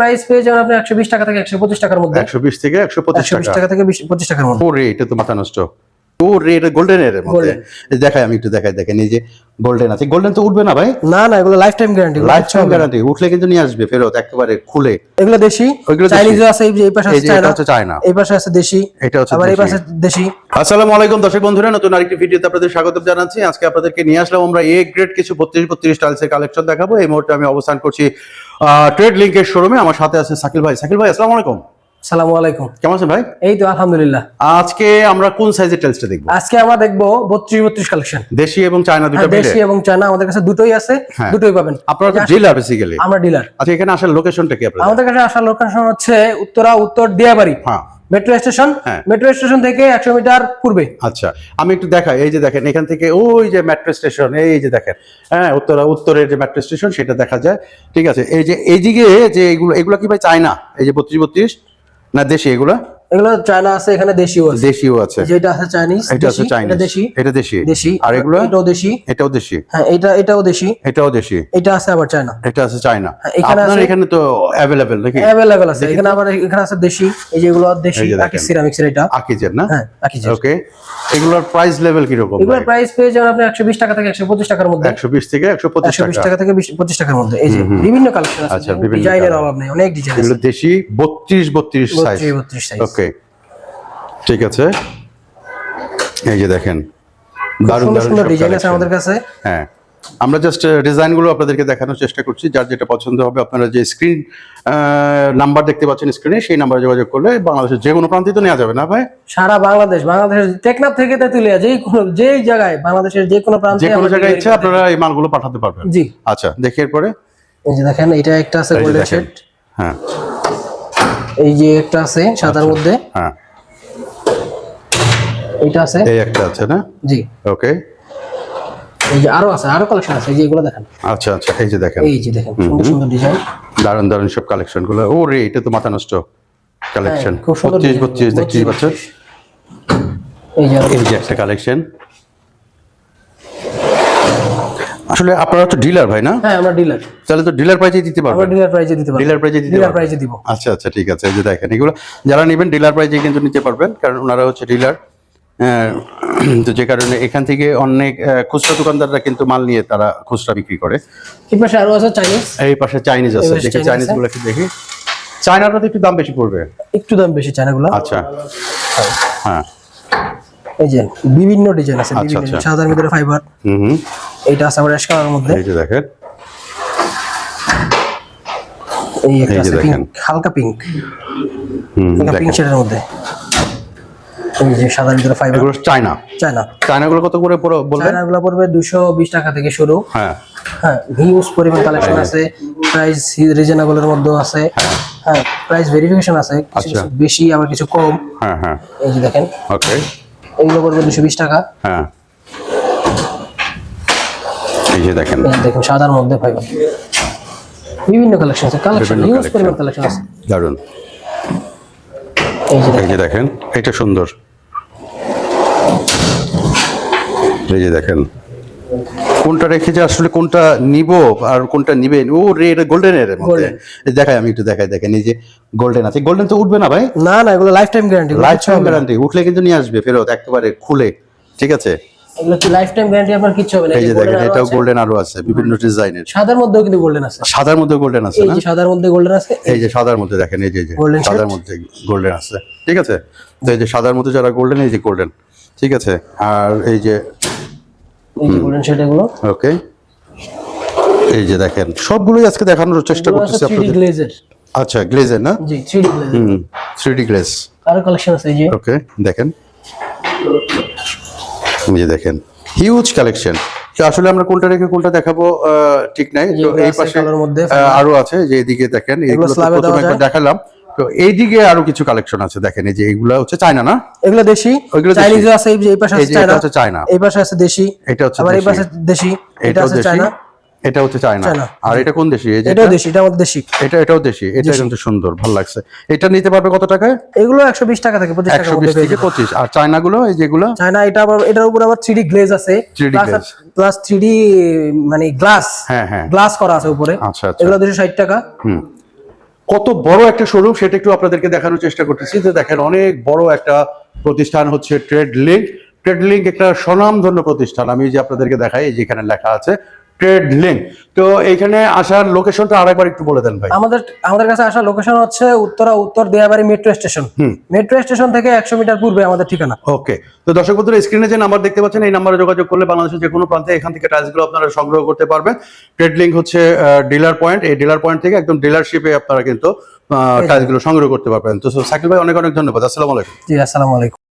Price পেয়ে যাবেন আপনি একশো বিশ টাকা থেকে একশো পঁচিশ টাকার মধ্যে। একশো বিশ থেকে একশো টাকা। থেকে পঁচিশ টাকার মধ্যে। এটা তো মাথা নষ্ট। ও মধ্যে। দেখাই আমি একটু দেখাই দেখেন এই যে গোল্ডেন আছে। গোল্ডেন তো উঠবে না ভাই? না না এগুলো lifetime guarantee lifetime guarantee উঠলে কিন্তু নিয়ে আসবে ফেরত একেবারে খুলে। এগুলো দেশি ওইগুলো দেশি। আছে এই পাশে আছে চায়না হচ্ছে চায়না এই পাশে আছে দেশি এটা হচ্ছে আবার এই পাশে দেশি। আসসালামু আলাইকুম দর্শক বন্ধুরা নতুন আরেকটি ভিডিওতে আপনাদের স্বাগত জানাচ্ছি। আজকে আপনাদেরকে নিয়ে আসলাম আমরা এ গ্রেড কিছু বত্রিশ বত্রিশ টাইলসের কালেকশন দেখাবো। এই মুহূর্তে আমি অবস্থান করছি ট্রেড লিঙ্কের শোরুমে আমার সাথে আছে সাকিল ভাই। সাকিল ভাই আসসালামু আলাইকুম। সালামু আলাইকুম। কেমন আছেন ভাই? এই তো আলহামদুলিল্লাহ। আজকে আমরা কোন সাইজের টাইলসটা দেখব? আজকে আমরা দেখব বত্রিশ বত্রিশ কালেকশন দেশি এবং চায়না দুটো মিলে দেশি এবং চায়না আমাদের কাছে দুটোই আছে হ্যাঁ। দুটোই পাবেন। আপনারা তো ডিলার বেসিক্যালি আমরা ডিলার আচ্ছা এখানে আসার লোকেশনটা কি আপনাদের? আমাদের কাছে আসার লোকেশন হচ্ছে উত্তরা উত্তর দিয়াবাড়ি। হ্যাঁ। মেট্রো স্টেশন হ্যাঁ। মেট্রো স্টেশন থেকে একশো মিটার পূর্বে। আচ্ছা আমি একটু দেখাই এই যে দেখেন এখান থেকে ওই যে মেট্রো স্টেশন এই যে দেখেন। হ্যাঁ উত্তরা উত্তরের যে মেট্রো স্টেশন সেটা দেখা যায়। ঠিক আছে এই যে এইদিকে যে এগুলো এগুলো কি ভাই চায়না? এই যে বত্রিশ বত্রিশ। না দেশি এগুলো? এগুলো চায়না আছে এখানে দেশিও আছে। দেশিও আছে। যেটা আছে চাইনিজ এটা আছে চাইনিজ এটা দেশি। এটা দেশি। দেশি। আর এগুলো? এটাও দেশি। এটাও দেশি। হ্যাঁ এটা এটাও দেশি। এটাও দেশি। এটা আছে আবার চায়না এটা আছে চায়না হ্যাঁ, এখানে আপনার এখানে তো নাকি? আছে। এখানে আবার এখানে আছে দেশি। এই যে এগুলো দেশি। আকি সিরামিক্স এর এটা। আকিজের না? হ্যাঁ ওকে এগুলোর প্রাইস লেভেল কীরকম এগুলোর প্রাইস পেয়ে যাবেন আপনি একশো বিশ টাকা থেকে একশো পঁচিশ টাকার মধ্যে। একশো বিশ থেকে একশো পঁচিশ একশো বিশ টাকা। টাকা থেকে পঁচিশ টাকার মধ্যে। এই যে বিভিন্ন কালেকশন আছে। আচ্ছা, বিভিন্ন ডিজাইনের অভাব নেই। অনেক ডিজাইন এগুলো দেশি বত্রিশ বত্রিশ সাইজ বত্রিশ বত্রিশ সাইজ ওকে ঠিক আছে। এই যে দেখেন দারুণ দারুণ ডিজাইন আছে আমাদের কাছে। হ্যাঁ আমরা জাস্ট ডিজাইনগুলো আপনাদেরকে দেখানোর চেষ্টা করছি যার যেটা পছন্দ হবে আপনারা যে স্ক্রিন নাম্বার দেখতে পাচ্ছেন স্ক্রিনে সেই নাম্বারে যোগাযোগ করলে বাংলাদেশের যে কোনো প্রান্তে তো নেওয়া যাবে না ভাই? সারা বাংলাদেশ বাংলাদেশের টেকনাফ থেকে তেতুলিয়া যেই কোনো যেই জায়গায় বাংলাদেশের যে কোনো প্রান্তে যে কোনো জায়গায় ইচ্ছা আপনারা এই মালগুলো পাঠাতে পারবেন। জি। আচ্ছা দেখি এরপরে। এই যে দেখেন এটা একটা আছে গোল্ডেন শেড হ্যাঁ। এই যে একটা আছে সাদার মধ্যে। হ্যাঁ। এটা আছে? এই একটা আছে না? জি। ওকে এই যে আরও আছে আরও কালেকশন আছে এই যে এগুলো দেখেন। আচ্ছা আচ্ছা এই যে দেখেন। এই যে দেখেন সুন্দর সুন্দর ডিজাইন দারুণ দারুণ সব কালেকশনগুলো। ও রে এটা তো মাথা নষ্ট কালেকশন হ্যাঁ, খুব সুন্দর পঁচিশ design। বত্রিশ দেখছিস 32, বছর এই যে এই যে একটা কালেকশন আসলে আপনারা তো ডিলার ভাই না? হ্যাঁ আমরা ডিলার তাহলে তো ডিলার প্রাইজে দিতে আমরা ডিলার প্রাইজে দিতে পারব। ডিলার প্রাইজে দিতে ডিলার প্রাইজে দিব। আচ্ছা আচ্ছা ঠিক আছে। এই যে দেখেন এগুলো যারা নেবেন ডিলার প্রাইজে কিন্তু নিতে পারবেন। কারণ ওনারা হচ্ছে ডিলার তো যে কারণে এখান থেকে অনেক খুচরা দোকানদাররা কিন্তু মাল নিয়ে তারা খুচরা বিক্রি করে। এই পাশে আরও আছে চাইনিজ এই পাশে চাইনিজ আছে। দেখি চাইনিজগুলো একটু দেখি। চায়নাটা তো একটু দাম বেশি পড়বে? একটু দাম বেশি চায়নাগুলো আচ্ছা। হ্যাঁ। এই যে বিভিন্ন ডিজাইন আছে আচ্ছা, বিভিন্ন আচ্ছা। সাদার ভিতরে ফাইবার হুম এইটা আছে আবার অ্যাশ কালারের মধ্যে। এই যে দেখেন। এই একটা আছে হালকা পিঙ্ক হুম পিঙ্ক শেডের মধ্যে। এই যে সাদার ভিতরে ফাইবার এগুলো চায়না। চায়না। চায়নাগুলো কত করে পড়ো- বলবেন? চায়নাগুলো পড়বে দুশো বিশ টাকা থেকে শুরু। হ্যাঁ। হ্যাঁ হিউজ পরিমাণ কালেকশন আছে। প্রাইস রিজনেবলের মধ্যেও আছে। হ্যাঁ। প্রাইস ভেরিফিকেশন আছে। কিছু আচ্ছা। বেশি আবার কিছু কম। হ্যাঁ হ্যাঁ। এই যে দেখেন। ওকে এগুলো পড়বে দুশো বিশ টাকা। হ্যাঁ। এই যে দেখেন। দেখেন সাদার মধ্যে ফাইবার বিভিন্ন কালেকশন আছে। কালেকশন হিউজ পরিমাণ কালেকশন আছে। দারুণ এই যে দেখেন এটা সুন্দর। এই যে দেখেন কোনটা রেখে যে আসলে কোনটা নিব আর কোনটা নিবেন ও রে এটা গোল্ডেন এর মধ্যে। দেখাই আমি একটু দেখাই দেখেন এই যে গোল্ডেন আছে। গোল্ডেন তো উঠবে না ভাই? না না এগুলো lifetime guarantee lifetime guarantee উঠলে কিন্তু নিয়ে আসবে ফেরত একেবারে খুলে ঠিক আছে? এগুলো কি লাইফ টাইম গ্যারান্টি আপনার কিচ্ছু হবে না? এই এই যে যে দেখেন এটাও আছে। গোল্ডেন আরও আছে বিভিন্ন ডিজাইনের সাদার মধ্যেও কিন্তু গোল্ডেন আছে। সাদার মধ্যে গোল্ডেন আছে না? সাদার মধ্যে গোল্ডেন আছে এই যে সাদার মধ্যে দেখেন এই যে? সাদার মধ্যে গোল্ডেন আছে। ঠিক আছে? তো এই যে সাদার মধ্যে যারা গোল্ডেন এই যে গোল্ডেন ঠিক আছে? আর এই যে এই যে গোল্ডেন শেড এগুলো। ওকে এই যে দেখেন সবগুলোই আজকে দেখানোর চেষ্টা করতেছি আপনাদের। গ্লেজের আচ্ছা গ্লেজের না? জি থ্রি গ্লেজের হুম গ্লেজ আরও কালেকশন আছে এই যে। ওকে দেখেন। যে দেখেন হিউজ কালেকশন আসলে আমরা কোনটা রেখে কোনটা দেখাবো ঠিক নাই। তো এই পাশে আরও আছে যে এদিকে দেখেন এগুলো তো slab প্রথমে একবার দেখালাম। তো এইদিকে আরও কিছু কালেকশন আছে দেখেন এই যে এগুলো হচ্ছে চায়না না? এগুলো দেশি ওইগুলো চাইনিজ আছে এই পাশে আছে চায়না। এই পাশে আছে দেশি এটা হচ্ছে আবার এই পাশে দেশি এটা আছে চায়না। এটা হচ্ছে চায়না। চায়না। আর এটা কোন দেশি? এটা? দেশি এটা আমাদের দেশি। এটা এটাও দেশি। এটা কিন্তু সুন্দর ভালো লাগছে। এটা নিতে পারবে কত টাকায়? এগুলো একশো বিশ টাকা থেকে থেকে যাবেন। পঁচিশ। আর চায়নাগুলো এই যেগুলো? চায়না এটা আবার এটার উপর আবার গ্লেজ আছে। 3D প্লাস মানে গ্লাস হ্যাঁ হ্যাঁ। গ্লাস করা আছে উপরে। আচ্ছা আচ্ছা। এগুলো দুশো ষাট টাকা। হুম। কত বড় একটা শোরুম সেটা একটু আপনাদেরকে দেখানোর চেষ্টা করতেছি। যে দেখেন অনেক বড় একটা প্রতিষ্ঠান হচ্ছে ট্রেড লিঙ্ক ট্রেড লিঙ্ক একটা স্বনামধন্য প্রতিষ্ঠান। আমি যে আপনাদেরকে দেখাই যেখানে লেখা আছে ট্রেড লিঙ্ক তো এইখানে আসার লোকেশনটা আরেকবার একটু বলে দেন ভাই। আমাদের আমাদের কাছে আসার লোকেশন হচ্ছে Uttara Uttar Diabari metro station metro station থেকে একশো মিটার পূর্বে আমাদের ঠিকানা। ওকে তো দর্শক বন্ধুরা স্ক্রিনে যে নাম্বার দেখতে পাচ্ছেন এই নাম্বারে যোগাযোগ করলে বাংলাদেশের যে কোনো প্রান্তে এখান থেকে টাইলসগুলো আপনারা সংগ্রহ করতে পারবেন। ট্রেড লিঙ্ক হচ্ছে ডিলার পয়েন্ট এই ডিলার পয়েন্ট থেকে একদম ডিলারশিপে আপনারা কিন্তু টাইলসগুলো সংগ্রহ করতে পারবেন। তো সাকিল ভাই অনেক অনেক ধন্যবাদ। আসসালামু আলাইকুম। জি আসসালামু আলাইকুম।